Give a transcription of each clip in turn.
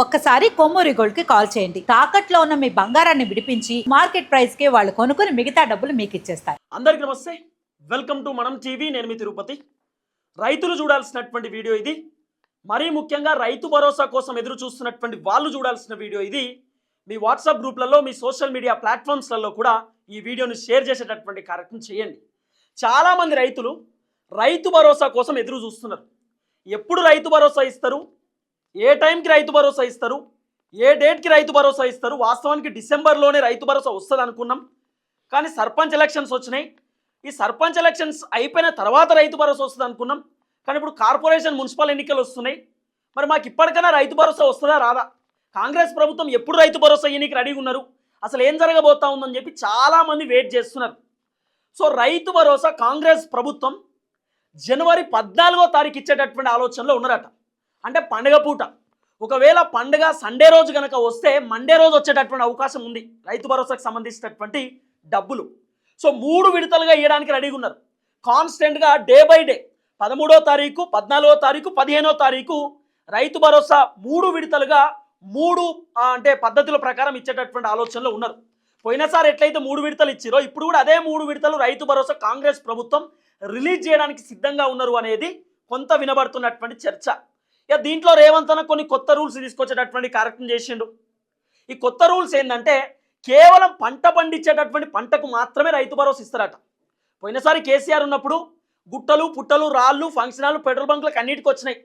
ఒక్కసారి కొమ్మూరి గోల్డ్కి కాల్ చేయండి. తాకట్లో ఉన్న మీ బంగారాన్ని విడిపించి మార్కెట్ ప్రైస్కి వాళ్ళు కొనుక్కుని మిగతా డబ్బులు మీకు ఇచ్చేస్తారు అందరికీ నమస్తే. Welcome to Manam TV. నేను మీ తిరుపతి. రైతులు చూడాల్సినటువంటి వీడియో ఇది. మరీ ముఖ్యంగా రైతు భరోసా కోసం ఎదురు చూస్తున్నటువంటి వాళ్ళు చూడాల్సిన వీడియో ఇది. మీ వాట్సాప్ గ్రూప్లలో మీ సోషల్ మీడియా ప్లాట్ఫామ్స్లలో కూడా ఈ వీడియోని షేర్ చేసేటటువంటి కార్యక్రమం చేయండి. చాలామంది రైతులు రైతు భరోసా కోసం ఎదురు చూస్తున్నారు. ఎప్పుడు రైతు భరోసా ఇస్తారు? ఏ టైంకి రైతు భరోసా ఇస్తారు? ఏ డేట్కి రైతు భరోసా ఇస్తారు? వాస్తవానికి డిసెంబర్లోనే రైతు భరోసా వస్తుంది అనుకున్నాం. కానీ సర్పంచ్ ఎలక్షన్స్ వచ్చినాయి. ఈ సర్పంచ్ ఎలక్షన్స్ అయిపోయిన తర్వాత రైతు భరోసా వస్తుంది అనుకున్నాం. కానీ ఇప్పుడు కార్పొరేషన్ మున్సిపల్ ఎన్నికలు వస్తున్నాయి. మరి మాకు ఇప్పటికైనా రైతు భరోసా వస్తుందా రాదా? కాంగ్రెస్ ప్రభుత్వం ఎప్పుడు రైతు భరోసా ఎన్నిక రెడీగా ఉన్నారు? అసలు ఏం జరగబోతా ఉందని చెప్పి చాలామంది వెయిట్ చేస్తున్నారు. సో రైతు భరోసా కాంగ్రెస్ ప్రభుత్వం జనవరి పద్నాలుగో తారీఖు ఇచ్చేటటువంటి ఆలోచనలో ఉన్నారట. అంటే పండగ పూట. ఒకవేళ పండగ సండే రోజు కనుక వస్తే మండే రోజు వచ్చేటటువంటి అవకాశం ఉంది. రైతు భరోసాకు సంబంధించినటువంటి డబ్బులు. సో మూడు విడతలుగా ఇవ్వడానికి రెడీగా ఉన్నారు. కాన్స్టెంట్గా డే బై డే పదమూడో తారీఖు పద్నాలుగో తారీఖు పదిహేనో తారీఖు రైతు భరోసా మూడు విడతలుగా మూడు అంటే పద్ధతుల ప్రకారం ఇచ్చేటటువంటి ఆలోచనలో ఉన్నారు. పోయినసారి ఎట్లయితే మూడు విడతలు ఇచ్చారో ఇప్పుడు కూడా అదే మూడు విడతలు రైతు భరోసా కాంగ్రెస్ ప్రభుత్వం రిలీజ్ చేయడానికి సిద్ధంగా ఉన్నారు అనేది కొంత వినబడుతున్నటువంటి చర్చ. ఇక దీంట్లో రేవంత్ అన్న కొన్ని కొత్త రూల్స్ తీసుకొచ్చేటటువంటి కార్యక్రమం చేసిండు. ఈ కొత్త రూల్స్ ఏంటంటే కేవలం పంట పండించేటటువంటి పంటకు మాత్రమే రైతు భరోసా ఇస్తారట. పోయినసారి కేసీఆర్ ఉన్నప్పుడు గుట్టలు పుట్టలు రాళ్ళు ఫంక్షన్ హాల్ పెట్రోల్ బంకులకు అన్నిటికీ వచ్చినాయి.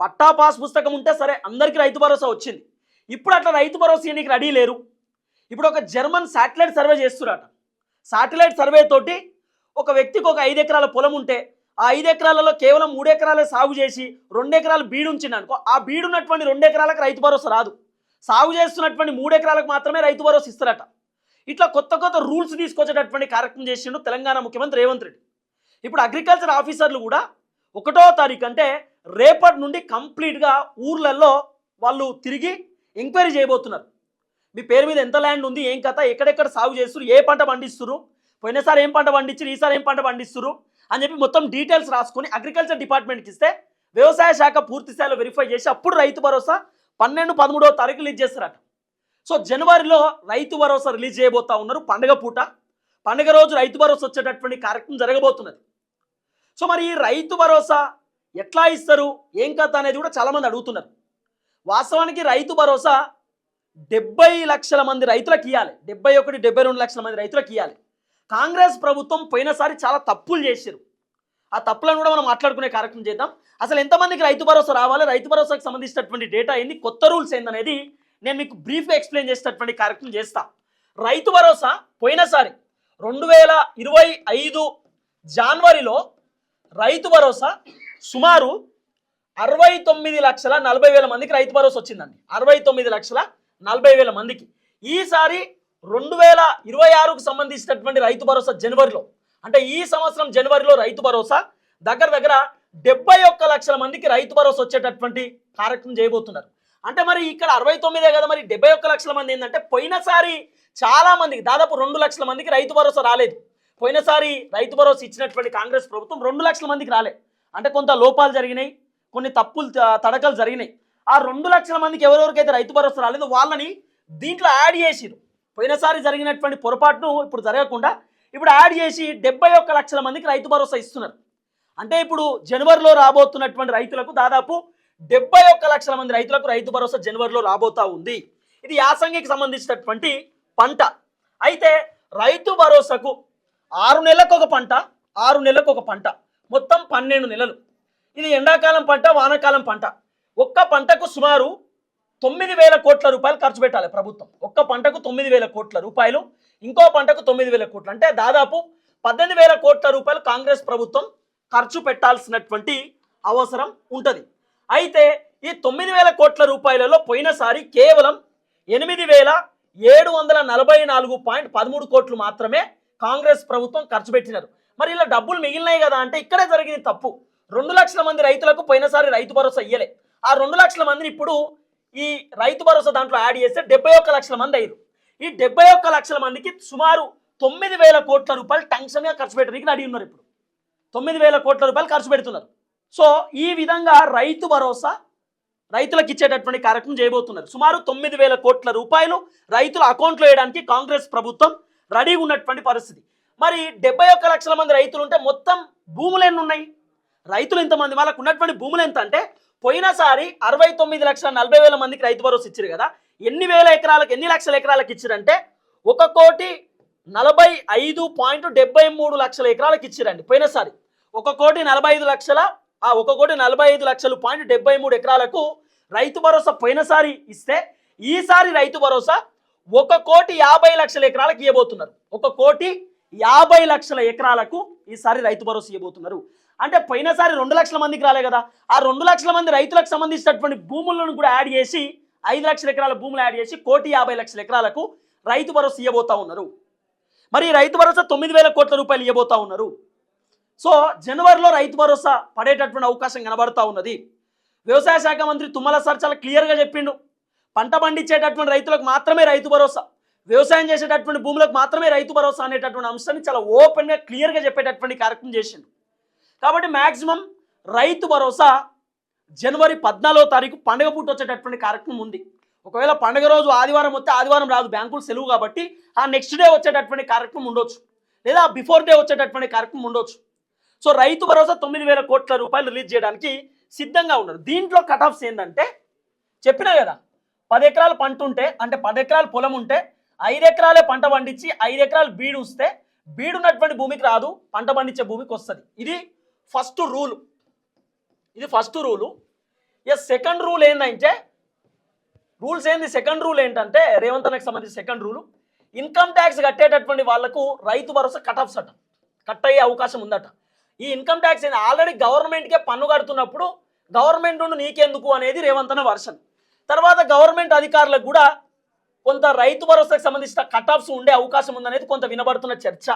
పట్టా పాస్ పుస్తకం ఉంటే సరే అందరికీ రైతు భరోసా వచ్చింది. ఇప్పుడు అట్లా రైతు భరోసా ఇవ్వడానికి రెడీ లేరు. ఇప్పుడు ఒక జర్మన్ శాటిలైట్ సర్వే చేస్తున్నారట శాటిలైట్ సర్వే తోటి ఒక వ్యక్తికి ఒక ఐదు ఎకరాల పొలం ఉంటే ఆ ఐదు ఎకరాలలో కేవలం మూడు ఎకరాలే సాగు చేసి రెండు ఎకరాలు బీడు ఉంచింది అనుకో ఆ బీడు ఉన్నటువంటి రెండు ఎకరాలకు రైతు భరోసా రాదు. సాగు చేస్తున్నటువంటి మూడు ఎకరాలకు మాత్రమే రైతు భరోసా ఇస్తారట. ఇట్లా కొత్త కొత్త రూల్స్ తీసుకొచ్చేటటువంటి కార్యక్రమం చేసిండు తెలంగాణ ముఖ్యమంత్రి రేవంత్ రెడ్డి. ఇప్పుడు అగ్రికల్చర్ ఆఫీసర్లు కూడా ఒకటో తారీఖు అంటే రేపటి నుండి కంప్లీట్గా ఊర్లలో వాళ్ళు తిరిగి ఎంక్వైరీ చేయబోతున్నారు. మీ పేరు మీద ఎంత ల్యాండ్ ఉంది ఏం కథ ఎక్కడెక్కడ సాగు చేస్తున్నారు ఏ పంట పండిస్తున్నారు పోయినసారి ఏం పంట పండించారు ఈసారి ఏం పంట పండిస్తున్నారు అని చెప్పి మొత్తం డీటెయిల్స్ రాసుకొని అగ్రికల్చర్ డిపార్ట్మెంట్కి ఇస్తే వ్యవసాయ శాఖ పూర్తి స్థాయిలో వెరిఫై చేసి అప్పుడు రైతు భరోసా పన్నెండు పదమూడవ తారీఖు రిలీజ్ చేస్తారట. సో జనవరిలో రైతు భరోసా రిలీజ్ చేయబోతా ఉన్నారు పండగ పూట. పండగ రోజు రైతు భరోసా వచ్చేటటువంటి కార్యక్రమం జరగబోతున్నది. సో మరి ఈ రైతు భరోసా ఎట్లా ఇస్తారు? ఏం కథ అనేది కూడా చాలామంది అడుగుతున్నారు. వాస్తవానికి రైతు భరోసా డెబ్బై లక్షల మంది రైతులకు ఇవ్వాలి డెబ్బై ఒకటి డెబ్బై రెండు లక్షల మంది రైతులకు ఇవ్వాలి కాంగ్రెస్ ప్రభుత్వం పోయినసారి చాలా తప్పులు చేశారు. ఆ తప్పులను కూడా మనం మాట్లాడుకునే కార్యక్రమం చేద్దాం. అసలు ఎంతమందికి రైతు భరోసా రావాలి? రైతు భరోసాకు సంబంధించినటువంటి డేటా ఏంది? కొత్త రూల్స్ ఏందనేది నేను మీకు బ్రీఫ్గా ఎక్స్ప్లెయిన్ చేసేటటువంటి కార్యక్రమం చేస్తా. రైతు భరోసా పోయినసారి రెండు వేల ఇరవై ఐదు జనవరిలో రైతు భరోసా సుమారు అరవై తొమ్మిది లక్షల నలభై వేల మందికి రైతు భరోసా వచ్చిందండి. అరవై తొమ్మిది లక్షల నలభై వేల మందికి. ఈసారి రెండు వేల ఇరవై ఆరుకు సంబంధించినటువంటి రైతు భరోసా జనవరిలో అంటే ఈ సంవత్సరం జనవరిలో రైతు భరోసా దగ్గర దగ్గర డెబ్బై ఒక్క లక్షల మందికి రైతు భరోసా వచ్చేటటువంటి కార్యక్రమం చేయబోతున్నారు. అంటే మరి ఇక్కడ అరవై తొమ్మిదే కదా మరి డెబ్బై ఒక్క లక్షల మంది ఏంటంటే పోయినసారి చాలా మందికి దాదాపు రెండు లక్షల మందికి రైతు భరోసా రాలేదు. పోయినసారి రైతు భరోసా ఇచ్చినటువంటి కాంగ్రెస్ ప్రభుత్వం రెండు లక్షల మందికి రాలే. అంటే కొంత లోపాలు జరిగినాయి కొన్ని తప్పులు త- తడకలు జరిగినాయి. ఆ రెండు లక్షల మందికి ఎవరెవరికైతే రైతు భరోసా రాలేదు వాళ్ళని దీంట్లో యాడ్ చేసిరు పోయినసారి జరిగినటువంటి పొరపాటును ఇప్పుడు జరగకుండా ఇప్పుడు యాడ్ చేసి డెబ్బై ఒక్క లక్షల మందికి రైతు భరోసా ఇస్తున్నారు. అంటే ఇప్పుడు జనవరిలో రాబోతున్నటువంటి రైతులకు దాదాపు డెబ్బై ఒక్క లక్షల మంది రైతులకు రైతు భరోసా జనవరిలో రాబోతా ఉంది. ఇది యాసంగికి సంబంధించినటువంటి పంట. అయితే రైతు భరోసాకు ఆరు నెలలకు ఒక పంట ఆరు నెలలకు ఒక పంట మొత్తం పన్నెండు నెలలు. ఇది ఎండాకాలం పంట వానాకాలం పంట. ఒక్క పంటకు సుమారు తొమ్మిది వేల కోట్ల రూపాయలు ఖర్చు పెట్టాలి ప్రభుత్వం. ఒక్క పంటకు తొమ్మిది వేల కోట్ల రూపాయలు ఇంకో పంటకు తొమ్మిది వేల కోట్లు. అంటే దాదాపు పద్దెనిమిది వేల కోట్ల రూపాయలు కాంగ్రెస్ ప్రభుత్వం ఖర్చు పెట్టాల్సినటువంటి అవసరం ఉంటుంది. అయితే ఈ తొమ్మిది వేల కోట్ల రూపాయలలో పోయినసారి కేవలం ఎనిమిది వేల ఏడు వందల నలభై నాలుగు పాయింట్ పదమూడు కోట్లు మాత్రమే కాంగ్రెస్ ప్రభుత్వం ఖర్చు పెట్టినారు. మరి ఇలా డబ్బులు మిగిలినాయి కదా అంటే ఇక్కడే జరిగింది తప్పు. రెండు లక్షల మంది రైతులకు పోయినసారి రైతు భరోసా ఇయ్యలే. ఆ రెండు లక్షల మందిని ఇప్పుడు ఈ రైతు భరోసా దాంట్లో యాడ్ చేస్తే డెబ్బై ఒక్క లక్షల మంది అయ్యారు ఈ డెబ్బై ఒక్క లక్షల మందికి సుమారు తొమ్మిది వేల కోట్ల రూపాయలు టెన్షన్గా ఖర్చు పెట్టడానికి అడిగి ఉన్నారు ఇప్పుడు. తొమ్మిది వేల కోట్ల రూపాయలు ఖర్చు పెడుతున్నారు. సో ఈ విధంగా రైతు భరోసా రైతులకు ఇచ్చేటటువంటి కార్యక్రమం చేయబోతున్నారు. సుమారు తొమ్మిది వేల కోట్ల రూపాయలు రైతుల అకౌంట్లో వేయడానికి కాంగ్రెస్ ప్రభుత్వం రెడీగా ఉన్నటువంటి పరిస్థితి. మరి డెబ్బై ఒక్క లక్షల మంది రైతులు ఉంటే మొత్తం భూములు ఎన్ని ఉన్నాయి? రైతులు ఇంతమంది వాళ్ళకు ఉన్నటువంటి భూములు ఎంత అంటే పోయినసారి అరవై తొమ్మిది లక్షల నలభై వేల మందికి రైతు భరోసా ఇచ్చారు కదా. ఎన్ని వేల ఎకరాలకు ఎన్ని లక్షల ఎకరాలకు ఇచ్చారంటే ఒక కోటి నలభై ఐదు పాయింట్ డెబ్బై మూడు లక్షల ఎకరాలకు ఇచ్చారండి పోయినసారి. ఒక కోటి నలభై ఐదు లక్షల ఆ ఒక కోటి నలభై ఐదు లక్షలు పాయింట్ డెబ్బై మూడు ఎకరాలకు రైతు భరోసా పోయినసారి ఇస్తే ఈసారి రైతు భరోసా ఒక కోటి యాభై లక్షల ఎకరాలకు ఇవ్వబోతున్నారు ఒక కోటి యాభై లక్షల ఎకరాలకు ఈసారి రైతు భరోసా ఇవ్వబోతున్నారు అంటే పోయినసారి రెండు లక్షల మందికి రాలే కదా. ఆ రెండు లక్షల మంది రైతులకు సంబంధించినటువంటి భూములను కూడా యాడ్ చేసి ఐదు లక్షల ఎకరాల భూములు యాడ్ చేసి కోటి యాభై లక్షల ఎకరాలకు రైతు భరోసా ఇవ్వబోతా ఉన్నారు. మరి రైతు భరోసా తొమ్మిది వేల కోట్ల రూపాయలు ఇవ్వబోతా ఉన్నారు. సో జనవరిలో రైతు భరోసా పడేటటువంటి అవకాశం కనబడతా ఉన్నది. వ్యవసాయ శాఖ మంత్రి తుమ్మల సార్ చాలా క్లియర్గా చెప్పిండు. పంట పండించేటటువంటి రైతులకు మాత్రమే రైతు భరోసా. వ్యవసాయం చేసేటటువంటి భూములకు మాత్రమే రైతు భరోసా అనేటటువంటి అంశాన్ని చాలా ఓపెన్గా క్లియర్గా చెప్పేటటువంటి కార్యక్రమం చేసిండు. కాబట్టి మ్యాక్సిమం రైతు భరోసా జనవరి పద్నాలుగో తారీఖు పండుగ పూట వచ్చేటటువంటి కార్యక్రమం ఉంది. ఒకవేళ పండుగ రోజు ఆదివారం వస్తే ఆదివారం రాదు బ్యాంకులు సెలవు కాబట్టి ఆ నెక్స్ట్ డే వచ్చేటటువంటి కార్యక్రమం ఉండొచ్చు. లేదా బిఫోర్ డే వచ్చేటటువంటి కార్యక్రమం ఉండొచ్చు. సో రైతు భరోసా తొమ్మిది వేల కోట్ల రూపాయలు రిలీజ్ చేయడానికి సిద్ధంగా ఉన్నారు. దీంట్లో కట్ ఆఫ్స్ ఏంటంటే చెప్పినా కదా పది ఎకరాలు పంట ఉంటే అంటే పది ఎకరాలు పొలం ఉంటే ఐదు ఎకరాలే పంట పండించి ఐదు ఎకరాలు బీడు వస్తే బీడున్నటువంటి భూమికి రాదు పంట పండించే భూమికి వస్తుంది. ఇది ఫస్ట్ రూల్. ఇది ఫస్ట్ రూలు. ఇక సెకండ్ రూల్ ఏంటంటే రూల్స్ ఏంది? సెకండ్ రూల్ ఏంటంటే రేవంత్ అన్నకి సంబంధించి సెకండ్ రూలు. ఇన్కమ్ ట్యాక్స్ కట్టేటటువంటి వాళ్ళకు రైతు భరోసా కట్ ఆఫ్స్ అట. కట్ అయ్యే అవకాశం ఉందట. ఈ ఇన్కమ్ ట్యాక్స్ ఏంది? ఆల్రెడీ గవర్నమెంట్కే పన్ను కడుతున్నప్పుడు గవర్నమెంట్ నుండి నీకెందుకు అనేది రేవంత్ అన్న వర్షన్. తర్వాత గవర్నమెంట్ అధికారులకు కూడా కొంత రైతు భరోసాకు సంబంధించిన కట్ ఆఫ్స్ ఉండే అవకాశం ఉందనేది కొంత వినబడుతున్న చర్చ.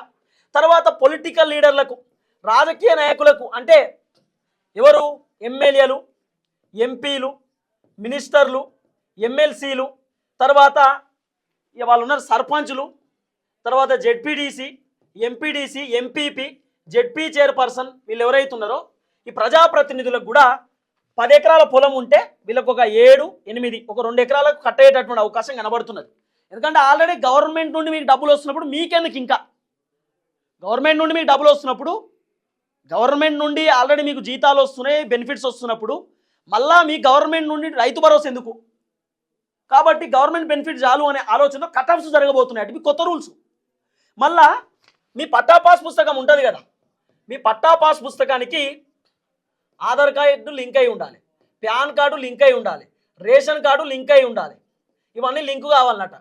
తర్వాత పొలిటికల్ లీడర్లకు రాజకీయ నాయకులకు అంటే ఎవరు? ఎమ్మెల్యేలు ఎంపీలు మినిస్టర్లు ఎమ్మెల్సీలు తర్వాత ఇక వాళ్ళు ఉన్నారు సర్పంచులు తర్వాత ZPDC MPDC MPP ZP chairperson వీళ్ళు ఎవరైతే ఉన్నారో ఈ ప్రజాప్రతినిధులకు కూడా పది ఎకరాల పొలం ఉంటే వీళ్ళకు ఒక ఏడు ఎనిమిది ఒక రెండు ఎకరాలకు కట్టయ్యేటటువంటి అవకాశం కనబడుతున్నది. ఎందుకంటే ఆల్రెడీ గవర్నమెంట్ నుండి మీకు డబ్బులు వస్తున్నప్పుడు మీకెందుకు ఇంకా? గవర్నమెంట్ నుండి మీకు డబ్బులు వస్తున్నప్పుడు గవర్నమెంట్ నుండి ఆల్రెడీ మీకు జీతాలు వస్తున్నాయి బెనిఫిట్స్ వస్తున్నప్పుడు మళ్ళా మీ గవర్నమెంట్ నుండి రైతు భరోసా ఎందుకు? కాబట్టి గవర్నమెంట్ బెనిఫిట్ చాలు అనే ఆలోచనతో కటాఫ్స్ జరగబోతున్నాయి. అంటే మీ కొత్త రూల్స్ మళ్ళా మీ పట్టా పాస్ పుస్తకం ఉంటుంది కదా మీ పట్టా పాస్ పుస్తకానికి ఆధార్ కార్డు లింక్ అయి ఉండాలి పాన్ కార్డు లింక్ అయి ఉండాలి రేషన్ కార్డు లింక్ అయి ఉండాలి. ఇవన్నీ లింక్ కావాలన్నట.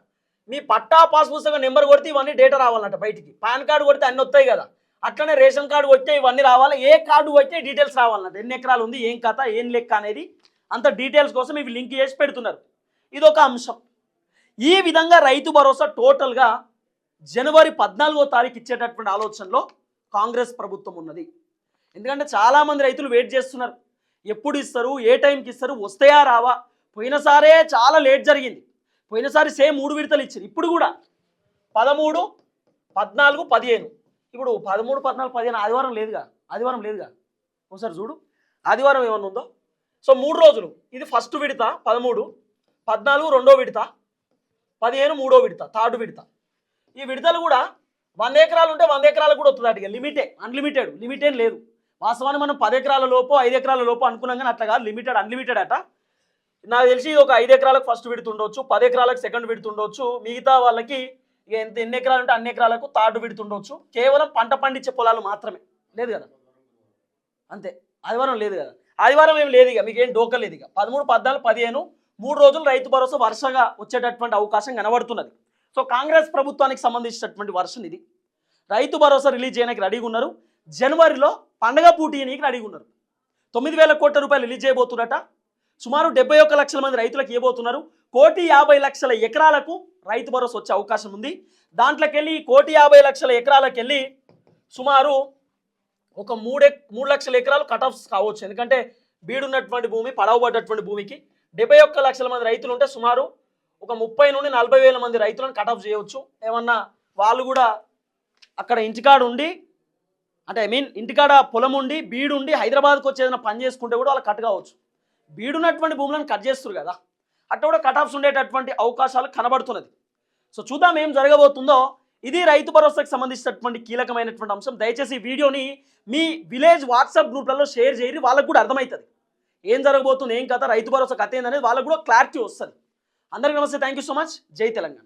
మీ పట్టా పాస్ పుస్తకం నెంబర్ కొడితే ఇవన్నీ డేటా రావాలన్నట బయటికి. పాన్ కార్డు కొడితే అన్నీ వస్తాయి కదా అట్లనే రేషన్ కార్డు వచ్చే ఇవన్నీ రావాలి. ఏ కార్డు వచ్చే డీటెయిల్స్ రావాలన్నది ఎన్ని ఎకరాలు ఉంది ఏం కథ ఏం లెక్క అనేది అంత డీటెయిల్స్ కోసం ఇవి లింక్ చేసి పెడుతున్నారు. ఇది ఒక అంశం. ఈ విధంగా రైతు భరోసా టోటల్గా జనవరి పద్నాలుగో తారీఖు ఇచ్చేటటువంటి ఆలోచనలో కాంగ్రెస్ ప్రభుత్వం ఉన్నది. ఎందుకంటే చాలామంది రైతులు వెయిట్ చేస్తున్నారు. ఎప్పుడు ఇస్తారు ఏ టైంకి ఇస్తారు వస్తాయా రావా? పోయినసారే చాలా లేట్ జరిగింది. పోయినసారి సేమ్ మూడు విడతలు ఇచ్చారు. ఇప్పుడు కూడా పదమూడు పద్నాలుగు పదిహేను. ఇప్పుడు పదమూడు పద్నాలుగు పదిహేను ఆదివారం లేదుగా. ఆదివారం లేదుగా. ఒకసారి చూడు. ఆదివారం ఏమన్నా ఉందో? సో మూడు రోజులు. ఇది ఫస్ట్ విడత పదమూడు. పద్నాలుగు రెండో విడత. పదిహేను మూడో విడత. థర్డ్ విడత. ఈ విడతలు కూడా వంద ఎకరాలు ఉంటే వంద ఎకరాలకు కూడా వస్తుంది అటుగా లిమిటే అన్లిమిటెడ్ లిమిట్ ఏం లేదు. వాస్తవాన్ని మనం పది ఎకరాల లోపు ఐదు ఎకరాల లోపు అనుకున్నాం కానీ అట్లా కాదు. లిమిటెడ్ అన్లిమిటెడ్ అట. నాకు తెలిసి ఒక ఐదు ఎకరాలకు ఫస్ట్ విడుతుండొచ్చు పది ఎకరాలకు సెకండ్ విడుతుండొచ్చు మిగతా వాళ్ళకి ఇక ఎంత ఎన్ని ఎకరాలు ఉంటే అన్ని ఎకరాలకు తాడు విడుతుండొచ్చు. కేవలం పంట పండించే పొలాలు మాత్రమే. లేదు కదా? అంతే. ఆదివారం లేదు కదా? ఆదివారం ఏం లేదు ఇక. మీకు ఏం లేదు ఇక. పదమూడు పద్నాలుగు పదిహేను మూడు రోజులు రైతు భరోసా వర్షంగా వచ్చేటటువంటి అవకాశం కనబడుతున్నది. సో కాంగ్రెస్ ప్రభుత్వానికి సంబంధించినటువంటి వర్షన్ ఇది. రైతు భరోసా రిలీజ్ చేయడానికి రెడీగా ఉన్నారు. జనవరిలో పండగ పూటీయనీకి రెడీగా ఉన్నారు. తొమ్మిది వేల కోట్ల రూపాయలు రిలీజ్ చేయబోతున్నట సుమారు డెబ్బై ఒక్క లక్షల మంది రైతులకు ఇవ్వబోతున్నారు. కోటి యాభై లక్షల ఎకరాలకు రైతు భరోసా వచ్చే అవకాశం ఉంది. దాంట్లోకి వెళ్ళి కోటి యాభై లక్షల ఎకరాలకు వెళ్ళి సుమారు ఒక మూడే మూడు లక్షల ఎకరాలు కట్ ఆఫ్స్ కావచ్చు. ఎందుకంటే బీడున్నటువంటి భూమి పడవబడ్డటువంటి భూమికి డెబ్బై ఒక్క లక్షల మంది రైతులు ఉంటే సుమారు ఒక ముప్పై నుండి నలభై వేల మంది రైతులను కట్ ఆఫ్ చేయవచ్చు. ఏమన్నా వాళ్ళు కూడా అక్కడ ఇంటికాడ ఉండి అంటే ఐ మీన్ ఇంటికాడ పొలం ఉండి బీడు ఉండి హైదరాబాద్కి వచ్చి ఏదైనా పని చేసుకుంటే కూడా వాళ్ళు కట్ కావచ్చు. బీడున్నటువంటి భూములను కట్ చేస్తారు కదా. అట్ట కూడా కట్ ఆఫ్స్ ఉండేటటువంటి అవకాశాలు కనబడుతున్నది. సో చూద్దాం ఏం జరగబోతుందో. ఇది రైతు భరోసాకు సంబంధించినటువంటి కీలకమైనటువంటి అంశం. దయచేసి ఈ వీడియోని మీ విలేజ్ వాట్సాప్ గ్రూప్లలో షేర్ చేయరి వాళ్ళకు కూడా అర్థమవుతుంది. ఏం జరగబోతుంది ఏం కథ రైతు భరోసా కథ ఏందనేది వాళ్ళకు కూడా క్లారిటీ వస్తుంది. అందరికీ నమస్తే. Thank you so much. జై తెలంగాణ.